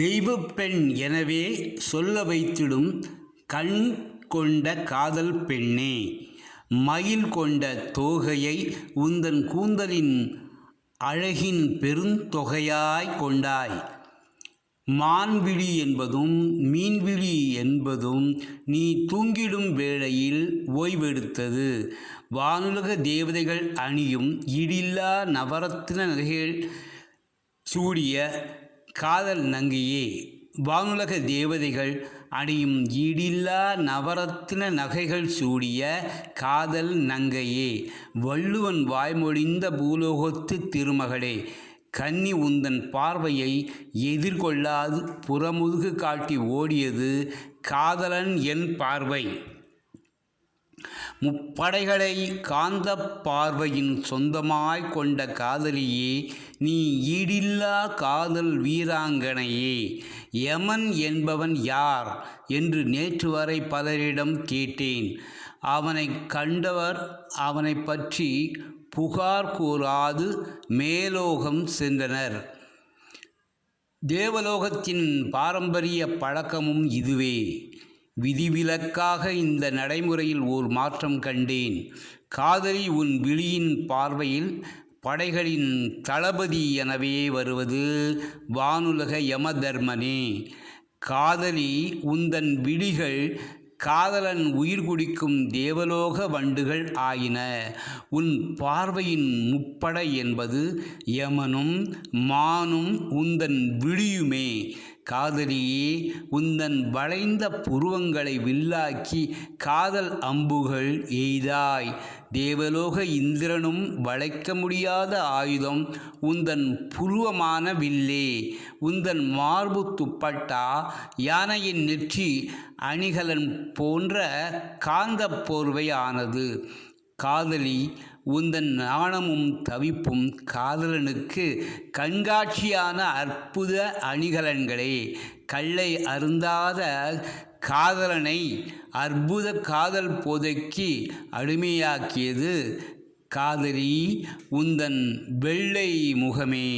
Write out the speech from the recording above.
தெய்வப் பெண் எனவே சொல்ல வைத்திடும் கண் கொண்ட காதல் பெண்ணே மயில் கொண்ட தோகையை உந்தன் கூந்தலின் அழகின் பெருந்தொகையாய் கொண்டாய். மான்விழி என்பதும் மீன்விழி என்பதும் நீ தூங்கிடும் வேளையில் ஓய்வெடுத்தது. வானுலக தேவதைகள் அணியும் இடில்லா நவரத்தின நகைகள் சூடிய காதல் நங்கையே வானுலக தேவதைகள் அணியும் ஈடில்லா நவரத்தின நகைகள் சூடிய காதல் நங்கையே வள்ளுவன் வாய்மொழிந்த பூலோகத்து திருமகளே கன்னி உந்தன் பார்வையை எதிர்கொள்ளாது புறமுதுகு காட்டி ஓடியது காதலன் என் பார்வை. முப்படைகளை காந்த பார்வையின் சொந்தமாய் கொண்ட காதலியே நீ ஈடில்லா காதல் வீராங்கனையே யமன் என்பவன் யார்? என்று நேற்று வரை பலரிடம் கேட்டேன். அவனை கண்டவர் அவனை பற்றி புகார் கூறாது மேலோகம் சென்றனர். தேவலோகத்தின் பாரம்பரிய பழக்கமும் இதுவே. விதிவிலக்காக இந்த நடைமுறையில் ஓர் மாற்றம் கண்டேன். காதலி உன் விழியின் பார்வையில் படைகளின் தளபதி எனவே வருவது வானுலக யமதர்மனே. காதலி உந்தன் விழிகள் காதலன் உயிர் குடிக்கும் தேவலோக வண்டுகள் ஆயின. உன் பார்வையின் முப்படை என்பது யமனும் மானும் உந்தன் விழியுமே. காதலியே உந்தன் வளைந்த புருவங்களை வில்லாக்கி காதல் அம்புகள் எய்தாய். தேவலோக இந்திரனும் வளைக்க முடியாத ஆயுதம் உந்தன் புருவமான வில்லே. உந்தன் மார்பு துப்பட்டா யானையின் நெற்றி அணிகலன் போன்ற காந்த போர்வையானது. காதலி உந்தன் நாணமும் தவிப்பும் காதலனுக்கு கண்காட்சியான அற்புத அணிகலன்களே. கல்லை அருந்தாத காதலனை அற்புத காதல் போதைக்கு அடிமையாக்கியது காதலி உந்தன் வெள்ளை முகமே.